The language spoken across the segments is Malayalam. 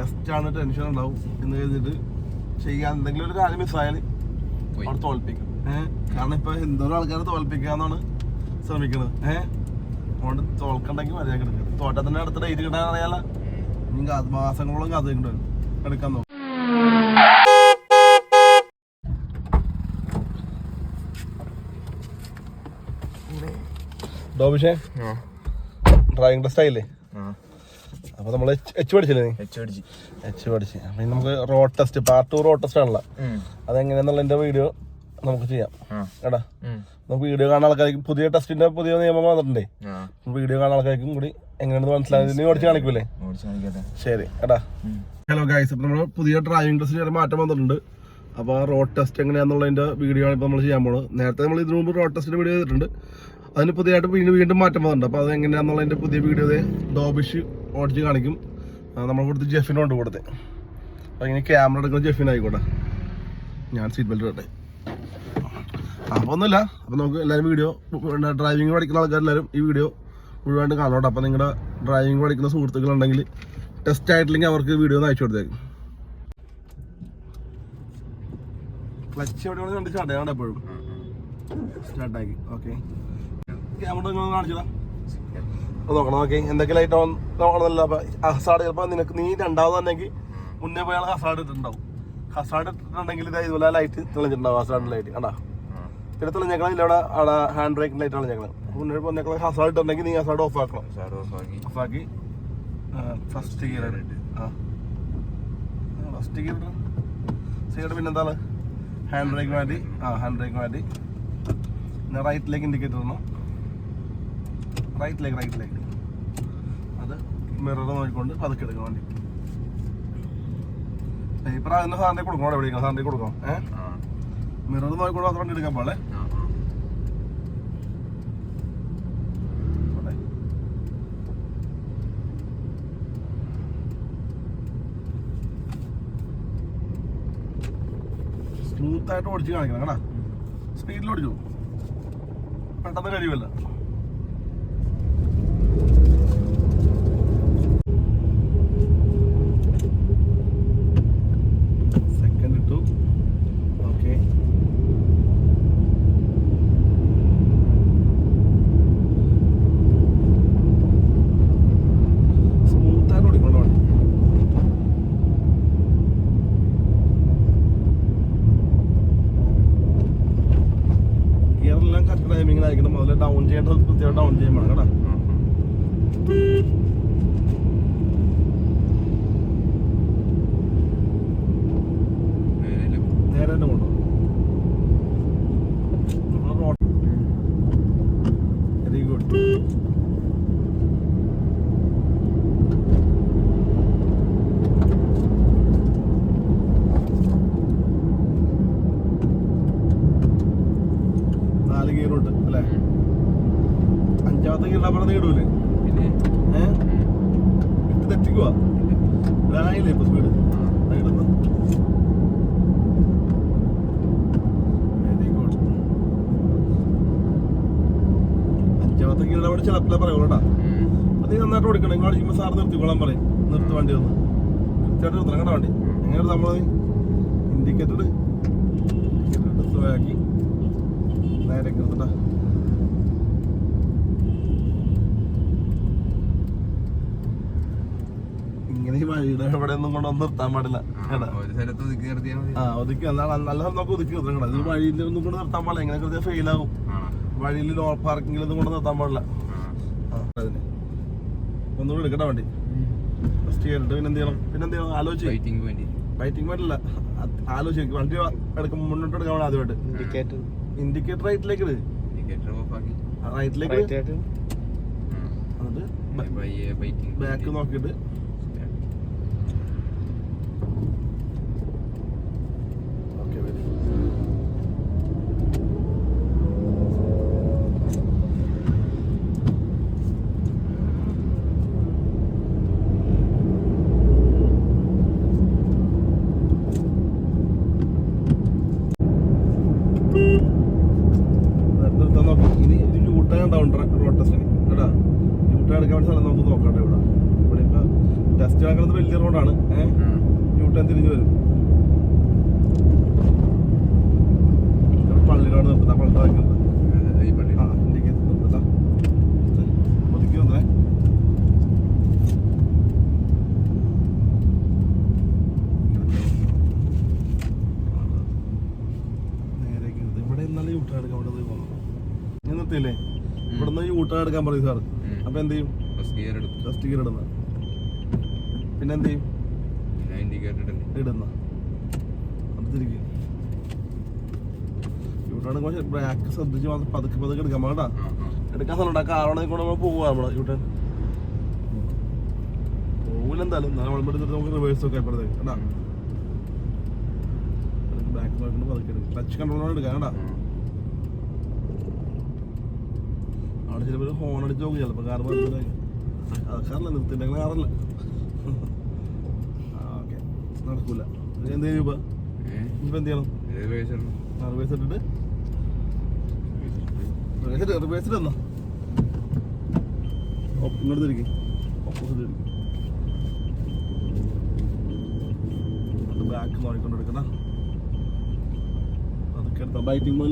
ടെസ്റ്റ് ആണ് ടെൻഷൻ ഉണ്ടാവും എന്ന് കരുതിട്ട് ചെയ്യാൻ എന്തെങ്കിലും ഒരു കാര്യം മിസ്സായാൽ. അവിടെ തോൽപ്പിക്കും. ഏഹ് കാരണം ഇപ്പൊ എന്തോരം ആൾക്കാരെ തോൽപ്പിക്കാന്നാണ് ശ്രമിക്കുന്നത് ഏഹ് അതുകൊണ്ട് തോൽക്കണ്ടെങ്കിൽ മര്യാദ എടുക്കുക തോട്ടത്തിന്റെ അടുത്ത് ഡേറ്റ് കിട്ടാൻ അറിയാല. ഇനി മാസങ്ങളോളം കിട്ടും എടുക്കാൻ നോക്കും. ഡോബിഷേ ഡ്രൈവിംഗ് ടെസ്റ്റ് ആയില്ലേ? ആ അപ്പൊ നമ്മൾ എച്ച് പഠിച്ചില്ലേ നീ? എച്ച് എച്ച് പഠിച്ച്. അപ്പൊ ഇനി നമുക്ക് road test part two road test ആണല്ലോ. അതെങ്ങനെയാന്നുള്ളതിന്റെ വീഡിയോ നമുക്ക് ചെയ്യാം. കേടാ നമുക്ക് വീഡിയോ കാണാൻ ആൾക്കാർക്ക് പുതിയ ടെസ്റ്റിന്റെ പുതിയ നിയമം വന്നിട്ടുണ്ടേ. വീഡിയോ കാണാൻ ആൾക്കാർക്കും കൂടി എങ്ങനെയാണെന്ന് മനസ്സിലായത് നീ ഓടിച്ച് കാണിക്കൂലേ? ശരി എടാ. ഹലോ ഗൈസ് അപ്പൊ നമ്മൾ പുതിയ ഡ്രൈവിംഗ് ടെസ്റ്റ് വരെ മാറ്റം വന്നിട്ടുണ്ട്. അപ്പൊ ആ റോഡ് ടെസ്റ്റ് എങ്ങനെയാന്നുള്ളതിന്റെ വീഡിയോ ആണ് ഇപ്പൊ നമ്മൾ ചെയ്യാൻ പോകുന്നത് നേരത്തെ നമ്മൾ ഇതിനു മുമ്പ് റോഡ് ടെസ്റ്റിന്റെ വീഡിയോ ചെയ്തിട്ടുണ്ട്. അതിന് പുതിയതായിട്ട് വീണ്ടും വീണ്ടും മാറ്റം വന്നിട്ടുണ്ട്. അപ്പൊ അത് എങ്ങനെയാന്നുള്ളതിന്റെ പുതിയ വീഡിയോ ഡോബിഷ് ഓടിച്ച് കാണിക്കും. നമ്മൾ കൊടുത്ത് ജെഫിന് കൊണ്ട് കൊടുത്തേ. അപ്പൊ ഇങ്ങനെ ക്യാമറ എടുക്കുന്ന ജെഫിനായിക്കോട്ടെ ഞാൻ സീറ്റ് ബെൽറ്റ് ഇടട്ടെ. അപ്പോൾ ഒന്നുമില്ല. അപ്പോൾ നമുക്ക് എല്ലാവരും വീഡിയോ ഡ്രൈവിംഗ് പഠിക്കുന്ന ആൾക്കാരെല്ലാവരും ഈ വീഡിയോ മുഴുവനായിട്ട് കാണോട്ടെ അപ്പോൾ നിങ്ങളുടെ ഡ്രൈവിംഗ് പഠിക്കുന്ന സുഹൃത്തുക്കളുണ്ടെങ്കിൽ ടെസ്റ്റ് ആയിട്ടില്ലെങ്കിൽ അവർക്ക് വീഡിയോ ഒന്ന് അയച്ചു കൊടുത്തേക്കും. ക്ലച്ച് എവിടെ കണ്ടിട്ട് ചടയാണ് എപ്പോഴും? സ്റ്റാർട്ടാക്കി ഓക്കെ ക്യാമറ നിങ്ങൾ കാണിച്ചതാ നോക്കണം ഓക്കെ എന്തൊക്കെ ലൈറ്റ് ഓൺ നോക്കണമെന്നല്ല അപ്പോൾ ഹസാഡ് ചിലപ്പോൾ നിനക്ക് നീ രണ്ടാമത് തന്നെങ്കിൽ മുന്നേ പോയാൽ ഹസാഡ് ഇട്ടിട്ടുണ്ടാവും. ഹസാഡ് ഇട്ടിട്ടുണ്ടെങ്കിൽ ഇതാ ഇതുപോലെ ലൈറ്റ് തെളിഞ്ഞിട്ടുണ്ടാവും ഹസാഡ് ലൈറ്റ് കണ്ടാ? പിന്നെ തെളിഞ്ഞേക്കണം ഇല്ല അവിടെ അവിടെ ഹാൻഡ് ബ്രേക്ക് ലൈറ്റ് തെളിഞ്ഞേക്കണം മുന്നേ വന്നേക്കണം ഹസാഡ് ഇട്ടുണ്ടെങ്കിൽ നീ ഹസാഡ് ഓഫ് ആക്കണം. ഓഫ് ആക്കി. ഫസ്റ്റ് ഗിയർ ആ ഫസ്റ്റ് ഗിയർ സൈഡ് പിന്നെന്താണ്? ഹാൻഡ് ബ്രേക്ക് മാറ്റി. ആ ഹാൻഡ് ബ്രേക്ക് മാറ്റി. റൈറ്റിലേക്ക് ഇൻഡിക്കേറ്റർ ഇടണം റൈറ്റിലേക്ക് റൈറ്റിലേക്ക് അത് മിറർ നോക്കിക്കൊണ്ട് പതുക്കെ എടുക്കാൻ വേണ്ടി. പേപ്പർ അതിന് സാറിന്റെ കൊടുക്കണം എവിടെ സാറിന്റെ കൊടുക്കണം. ഏഹ് മിറർ നോക്കിക്കൊണ്ട് മാത്രം എടുക്കാൻ പാടേ സ്മൂത്തായിട്ട് ഓടിച്ച് കാണിക്കണം കേട്ടാ. സ്പീഡിൽ ഓടിച്ചു. പെട്ടെന്ന് കഴിയുമല്ല ഡൗൺ ചെയ്യേണ്ടത് കൃത്യമായിട്ട് ഡൗൺ ചെയ്യാൻ വേണം കേട്ടോ നേരെ നേരെ തന്നെ കൊണ്ടു വെരി ഗുഡ് നാല് ഗിയറുണ്ട് അല്ലേ അഞ്ചാമത്തെ ഗിയറിനെ പറഞ്ഞ് ഇടൂലേ പിന്നെ ഏഹ് ഇടാനായില്ലേ ഇപ്പൊ സ്പീഡ് ഇടുന്നു. അഞ്ചാമത്തെ ഗിയറിനെ അവിടെ കേട്ടാ. അത് നന്നായിട്ട് ഓടിക്കണം ഇങ്ങോട്ട് അടിക്കുമ്പോൾ സാർ നിർത്തിക്കോളാൻ പറയും. നിർത്തി വണ്ടി ഒന്ന്. കൃത്യമായിട്ട് നിർത്തണം കേട്ടോ വണ്ടി. എങ്ങനെ നമ്മൾ ഇൻഡിക്കേറ്റർ ഇൻഡിക്കേറ്റർ സ്ലോ ആക്കി നേരെ നിർത്തട്ടാ ഇങ്ങനെ ഈ വഴിയുടെ ഇവിടെ ഒന്നും കൊണ്ടൊന്നും നിർത്താൻ പാടില്ല. കേട്ടാ? ആ ഒതുക്കി നല്ല നല്ല നമുക്ക് ഒതുക്കി നിർത്തണം ഇത് വഴിയിൽ ഒന്നും കൊണ്ട് നിർത്താൻ പാടില്ല. എങ്ങനെ കൃത്യം ഫെയിൽ ആകും വഴിയിൽ ലോ പാർക്കിംഗിൽ ഒന്നും കൊണ്ട് നിർത്താൻ പാടില്ല. ഒന്നും അതിന്. ഒന്നുകൂടി എടുക്കട്ടെ വണ്ടി. ഫസ്റ്റ് ചെയ്തിട്ട് പിന്നെ എന്ത് ചെയ്യണം? പിന്നെ എന്ത് ചെയ്യണം? ആലോചിച്ച്. വെയിറ്റിംഗ് വേണ്ടി. വൈറ്റിംഗ് പറ്റില്ല ആലോചിക്കും. വണ്ടി എടുക്കും മുന്നോട്ട് എടുക്കാൻ ആദ്യമായിട്ട്. ഇൻഡിക്കേറ്റർ ഇൻഡിക്കേറ്റർ റൈറ്റിലേക്ക് റൈറ്റിലേക്ക് എന്നിട്ട് ബാക്ക് നോക്കിയിട്ട് ഓക്കെ വെരി നിർത്താൻ നോക്കി ഇനി ഇത് യൂട്ടേൺ ഉണ്ടാവും റോഡ് ടെസ്റ്റിന് കേട്ടാ യൂട്ടേൺ എടുക്കാൻ വേണ്ടി സ്ഥലം നമുക്ക് നോക്കട്ടെ ഇവിടെ. ഇവിടെ ഇപ്പൊ കിടക്കുന്നത് വലിയ റോഡാണ് ഏഹ് തിരിഞ്ഞു വരും. പള്ളിയിലാണ് നിർത്തുന്നത്. പള്ളി വാങ്ങിക്കുന്നത് ഈ പള്ളി ആ ഇൻഡിക്കേറ്റർ നിർത്തുക ഒതുക്കി വന്നേ നേരേക്ക് നിർത്തി. ഇവിടെ ഇന്നലെ യൂട്ടേൺ എടുക്കാൻ ഇവിടെ പോയി പോകണം ഞാൻ നിർത്തിയില്ലേ? ഇവിടുന്ന് യൂട്ടേൺ എടുക്കാൻ പറയും സാർ അപ്പൊ എന്ത് ചെയ്യും? ഫസ്റ്റ് ഗിയർ ഇടുന്ന. പിന്നെ എന്ത് ചെയ്യും? ഇടുന്ന. അടുത്തിരിക്കും യൂട്ടേൺ ബ്രാക്ക് ശ്രദ്ധിച്ച് മാത്രം പതുക്കെ പതുക്കെ എടുക്കാൻ പാടാ. ആ എടുക്കാൻ സ്ഥലമുണ്ട്. ആ കൂടെ നമ്മൾ പോവുക നമ്മൾ യൂട്ടേൺ പോകില്ല എന്തായാലും എന്നാലും നമ്മൾ എടുത്തിട്ട് നമുക്ക് റിവേഴ്സ് ഒക്കെ അപ്പോഴത്തേക്ക് കേട്ടാ ബാക്ക് നോക്കിട്ട് പതുക്കെ എടുക്കും. ടച്ച് കൺട്രോളോടെ എടുക്കാം കേട്ടാ അവിടെ ചിലപ്പോൾ ഹോൺ അടിച്ച് നോക്കും ചിലപ്പോൾ കാർ കാറല്ല നിർത്തില്ല അങ്ങനെ കാറല്ല ഓക്കെ നടക്കൂല. എന്ത് ചെയ്യും ഇപ്പൊ? എന്ത് ചെയ്യണം? റിവേഴ്സ് ഇട്ടിട്ട്? റിവേഴ്സ് റിവേഴ്സ് ഇങ്ങോട്ട് തിരിക്കും. ഓപ്പോസിറ്റ് തിരിക്കും ബാക്ക് നോക്കിക്കൊണ്ട് എടുക്കണ അതൊക്കെ എടുത്താ? ബൈറ്റിംഗ് മതി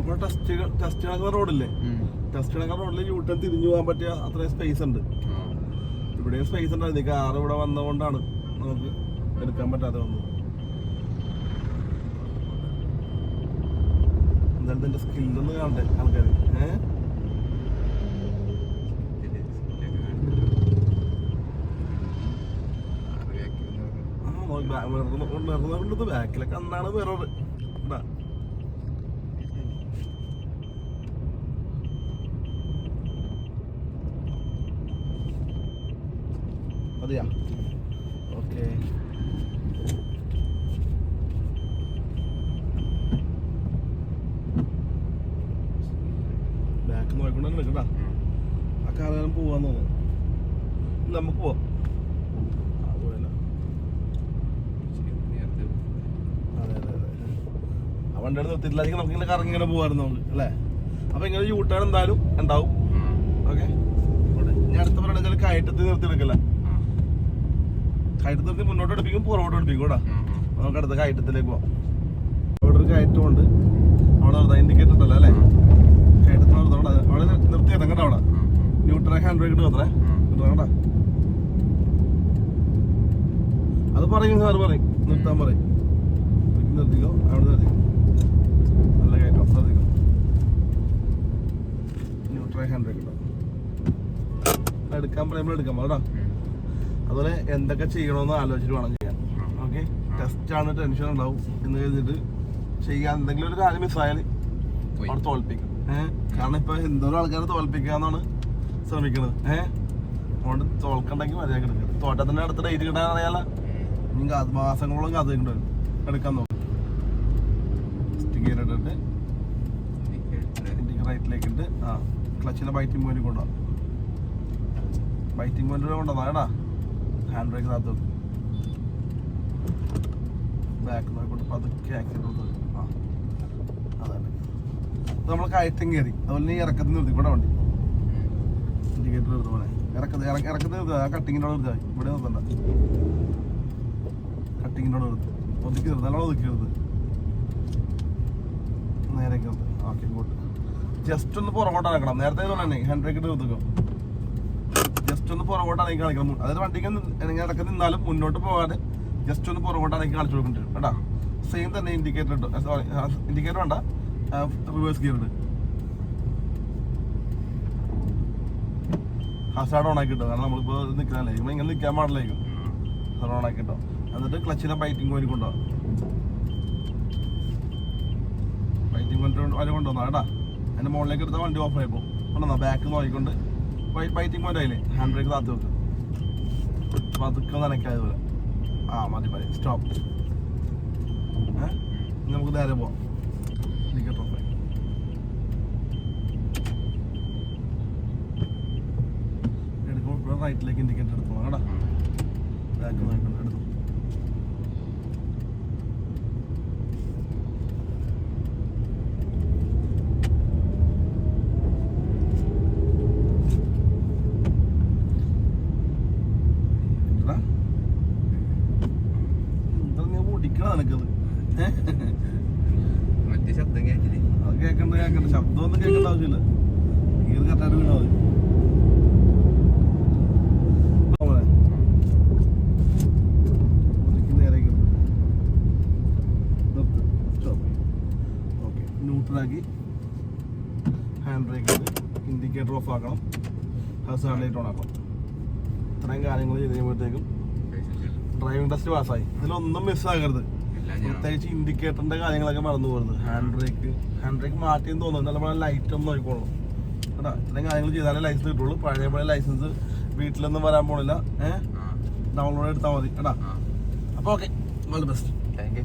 നമ്മുടെ ടെസ്റ്റ് ടെസ്റ്റ് കണക്കുന്ന റോഡില്ലേ ടെസ്റ്റ് കണക്കുന്ന റോഡിൽ യൂട്ടൺ തിരിഞ്ഞു പോകാൻ പറ്റിയ അത്രയും സ്പേസ് ഉണ്ട്. ഇവിടെ സ്പേസ് ഉണ്ടായിരുന്നു കാർ ഇവിടെ വന്നതുകൊണ്ടാണ് നമുക്ക് എടുക്കാൻ പറ്റാതെ വന്നത്. എന്തായാലും ഇതിന്റെ സ്കില്ലൊന്ന് കാണട്ടെ ആൾക്കാർ ഏഹ് ബാക്കിലൊക്കെ അന്നാണ് മിറർ ഇതാ മതിയാ ഓക്കെ ബാക്ക് നോക്കിക്കൊണ്ട് തന്നെ എടുക്കട്ടാ ആ കാലം പോവാന്ന് തോന്നുന്നു. നമുക്ക് പോവാം. വണ്ടി എടുത്ത് നിർത്തിയിട്ടില്ലെങ്കിൽ നമുക്ക് ഇങ്ങനെ കറങ്ങി ഇങ്ങനെ പോകാമായിരുന്നു നമുക്ക് അല്ലേ? അപ്പൊ ഇങ്ങനെ യൂട്ടേൺ എന്തായാലും ഉണ്ടാവും. ഓക്കെ ഞാൻ അടുത്ത പറയുന്നത് കയറ്റത്തിൽ നിർത്തി എടുക്കല്ല ആ കയറ്റത്തിൽ മുന്നോട്ട് എടുപ്പിക്കും പുറകോട്ട് എടുപ്പിക്കും കൂടാ നമുക്ക് അടുത്ത കയറ്റത്തിലേക്ക് പോവാം. അവിടെ ഒരു കയറ്റമുണ്ട്. അവിടെ നിർത്താം ഇൻഡിക്കേറ്റർ ഉണ്ടല്ലോ അല്ലേ? കയറ്റത്തിനോട് അവിടെ അവിടെ നിർത്തി കേട്ടോ കേട്ടോ അവിടെ. ന്യൂട്രൽ ഹാൻഡ് ബ്രേക്ക് ഇട്ട് നിർത്തണേ കേട്ടോ. അത് പറയും സാർ പറയും. നിർത്താൻ പറയും. നിർത്തിക്കോ അവിടെ നിർത്തിക്കോ. നല്ല കയറ്റം ശ്രദ്ധിക്കോ ന്യൂട്രൽ ഹാൻഡ് ബ്രേക്ക് ഇട്ടോ. എടുക്കാൻ പറയുമ്പോൾ എടുക്കാം കേട്ടോ. അതുപോലെ എന്തൊക്കെ ചെയ്യണമെന്ന് ആലോചിച്ചിട്ട് വേണം ചെയ്യാൻ. ഓക്കെ ടെസ്റ്റ് ആണ് ടെൻഷൻ ഉണ്ടാവും. എന്ന് കരുതിയിട്ട് ചെയ്യാൻ എന്തെങ്കിലും ഒരു കാര്യം മിസ്സായാൽ അവിടെ തോൽപ്പിക്കും. ഏഹ് കാരണം ഇപ്പൊ എന്തോരം ആൾക്കാരെ തോൽപ്പിക്കാന്നാണ് ശ്രമിക്കുന്നത് ഏഹ് അതുകൊണ്ട് തോൽക്കണ്ടെങ്കിൽ മര്യാദ എടുക്കുക തോട്ടത്തിന്റെ അടുത്ത ഡേറ്റ് കിട്ടാൻ അറിയാല ഇനി മാസങ്ങളോളം കഥ കിട്ടും എടുക്കാൻ നോക്കും. സ്റ്റിക്കർ ഇട്ടിട്ട് റൈറ്റിലേക്ക് ഇട്ട് ആ ക്ലച്ചിന്റെ ബൈറ്റിംഗ് പോയിന്റ് കൊണ്ടുപോകാം ബൈറ്റിംഗ് പോയിന്റ് കൊണ്ടുവന്നാ കേട്ടാ ഹാൻഡ് ബ്രേക്ക് താത്തു ബാക്ക് നോക്കിക്കൊണ്ട് പതുക്കെ ആക്സിഡന്റ് കൊടുത്തത് ആ അതന്നെ നമ്മൾ കയറ്റം കയറി. അതുപോലെ ഇറക്കത്തിൽ നിർത്തി. ഇവിടെ വണ്ടി. ഇൻഡിക്കേറ്റർ എടുത്ത് പോലെ ഇറക്കത്ത് ഇറക്ക ഇറക്കത്തിൽ നിർത്തുക. ആ കട്ടിങ്ങിന്റെ അവിടെ നിർത്തുക. ഇവിടെ നിർത്തണ്ട. കട്ടിങ്ങിന്റെ അവിടെ നിർത്തി. ഒതുക്കി നിർത്തുക നല്ലോണം ഒതുക്കി നിർത്തുക നേരേക്ക് നിർത്തുക ഓക്കെ ഇങ്ങോട്ട്. ജസ്റ്റ് ഒന്ന് പുറകോട്ട് ഇറക്കണം നേരത്തെ തന്നെ. ഹാൻഡ് ബ്രേക്ക് ഇട്ട് നിർത്തിക്കോ ജസ്റ്റ് ഒന്ന് പുറകോട്ടാണ് കാണിക്കണം അതായത് വണ്ടിക്ക് ഇങ്ങനെ ഇടയ്ക്ക് നിന്നാലും മുന്നോട്ട് പോകാതെ ജസ്റ്റ് ഒന്ന് പുറകോട്ടാണ് കാണിച്ചു കൊടുക്കേണ്ടി വരും. കേട്ടോ സെയിം തന്നെ ഇൻഡിക്കേറ്റർ ഇട്ടു സോറി ഇൻഡിക്കേറ്റർ വേണ്ട. റിവേഴ്സ് ഗിയർ ഉണ്ട്. ഹസാഡ് ഓൺ ആക്കി കിട്ടും കാരണം നമ്മളിപ്പോൾ നിൽക്കാനല്ലേ നമ്മൾ ഇങ്ങനെ നിൽക്കാൻ പാടില്ലായിരിക്കും. ഹസാഡ് ഓൺ ആക്കി കിട്ടും എന്നിട്ട് ക്ലച്ചിലെ ബൈറ്റിംഗ് പോയി കൊണ്ടുപോകാം ബൈറ്റിംഗ് വരെ കൊണ്ടുവന്നാ കേട്ടാ അതിന്റെ മുകളിലേക്ക് എടുത്താൽ വണ്ടി ഓഫ് ആയിപ്പോ കൊണ്ടുവന്നാ ബാക്ക് നോക്കിക്കൊണ്ട് ബൈറ്റിംഗ് പോയിന്റ് ആയില്ലേ ഹാൻഡ് ബ്രേക്ക് താത്തി വെക്ക് പതുക്കെ നനയ്ക്കാതുപോലെ ആ മതി മതി. സ്റ്റോപ്പ് നമുക്ക് നേരെ പോവാം. നിൽക്കട്ടോ എടുക്കുമ്പോൾ റൈറ്റിലേക്ക് ഇൻഡിക്കേറ്റർ എടുത്തോളാം കേട്ടോ. ബാക്ക് നോക്കണം എടുത്തു എടാ. എന്താ നീ ഓടിക്കണ നിനക്കത് മറ്റേ ശബ്ദം കേട്ടില്ലേ അത് കേക്കണ്ട കേക്കണ്ട ശബ്ദമൊന്നും കേൾക്കേണ്ട ആവശ്യമില്ല ഇത് കറക്റ്റായിട്ട് വീണാ മതി ആ മോനെ. ഒതുക്കി നേരേക്ക് നിർത്ത്. നിർത്ത്. Stop. Okay. ന്യൂട്രലാക്കി ഹാൻഡ് ബ്രേക്ക് ഇൻഡിക്കേറ്റർ ഓഫ് ആക്കണം ഹസാർഡ് ലൈറ്റ് ഓൺ ആക്കണം ഇത്രയും കാര്യങ്ങൾ ചെയ്ത് കഴിയുമ്പോഴത്തേക്കും ഡ്രൈവിംഗ് ടെസ്റ്റ് പാസ്സായി ഇതിലൊന്നും മിസ്സാകരുത് പ്രത്യേകിച്ച് ഇൻഡിക്കേറ്ററിന്റെ കാര്യങ്ങളൊക്കെ മറന്നു പോകുന്നത് ഹാൻഡ് ബ്രേക്ക് ഹാൻഡ് ബ്രേക്ക് മാറ്റിയെന്ന് തോന്നുന്നു. നല്ല ലൈറ്റ് ഒന്നും നോക്കിക്കോളൂ കേട്ടോ? ഇത്രയും കാര്യങ്ങൾ ചെയ്താലേ ലൈസൻസ് കിട്ടുള്ളൂ. പഴയ പഴയ ലൈസൻസ് വീട്ടിലൊന്നും വരാൻ പോണില്ല. ഏഹ് ഡൗൺലോഡ് എടുത്താൽ മതി. കേട്ടാ? അപ്പോൾ okay all the best thank you